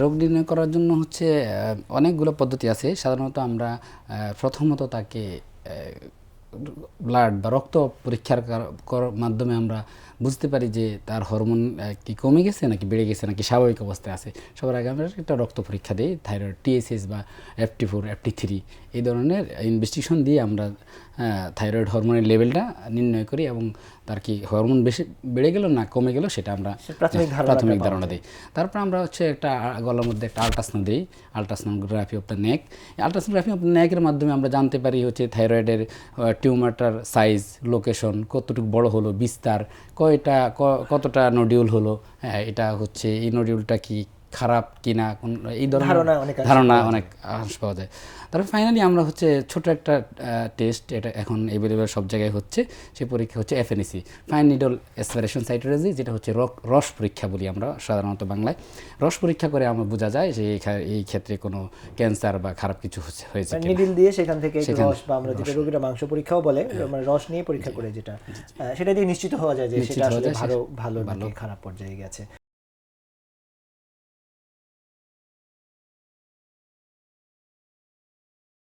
রোগ নির্ণয় করার জন্য হচ্ছে অনেকগুলো পদ্ধতি আছে। সাধারণত আমরা প্রথমত তাকে ব্লাড বা রক্ত পরীক্ষার মাধ্যমে আমরা বুঝতে পারি যে তার হরমোন কি কমে গেছে নাকি বেড়ে গেছে নাকি স্বাভাবিক অবস্থায় আছে। সবার আগে আমরা একটা রক্ত পরীক্ষা দিই থাইরয়েড টিএসএস বা এফটি ফোর এফটি থ্রি এই ধরনের ইনভেস্টিগেশন দিয়ে আমরা থাইরয়েড হরমোনের লেভেলটা নির্ণয় করি এবং তার কি হরমোন বেশি বেড়ে গেল না কমে গেল সেটা আমরা প্রাথমিক ধারণা দিই। তারপর আমরা হচ্ছে একটা গলার মধ্যে একটা আল্ট্রাসাউন্ড দিই ultrasonography of the neck ultrasonography of the নেকের মাধ্যমে আমরা জানতে পারি হচ্ছে থাইরয়েডের টিউমারটার সাইজ, লোকেশন, কতটুকু বড় হলো, বিস্তার, কয়টা কতটা নডিউল হলো হ্যাঁ এটা হচ্ছে, এই নডিউলটা কি খারাপ কিনা কোন এই ধরনের ধারণা অনেক আঁশ পাওয়া যায়। তারপর ফাইনালি আমরা হচ্ছে ছোট একটা টেস্ট এটা এখন এভেলেবেল সব জায়গায় হচ্ছে সেই পরীক্ষা হচ্ছে FNAC fine needle aspiration cytology যেটা হচ্ছে রস পরীক্ষা বলি আমরা সাধারণত বাংলায়। রস পরীক্ষা করে আমরা বোঝা যায় যে এই ক্ষেত্রে কোনো ক্যান্সার বা খারাপ কিছু হচ্ছে হয়েছে নিডিল দিয়ে সেখান থেকে রস বা আমরা যেটা রোগীরা মাংস পরীক্ষাও বলে মানে রস নিয়ে পরীক্ষা করে যেটা সেটা দিয়ে নিশ্চিত হওয়া যায় যে সেটা আসলে ভালো ভালো খারাপ পর্যায়ে গেছে।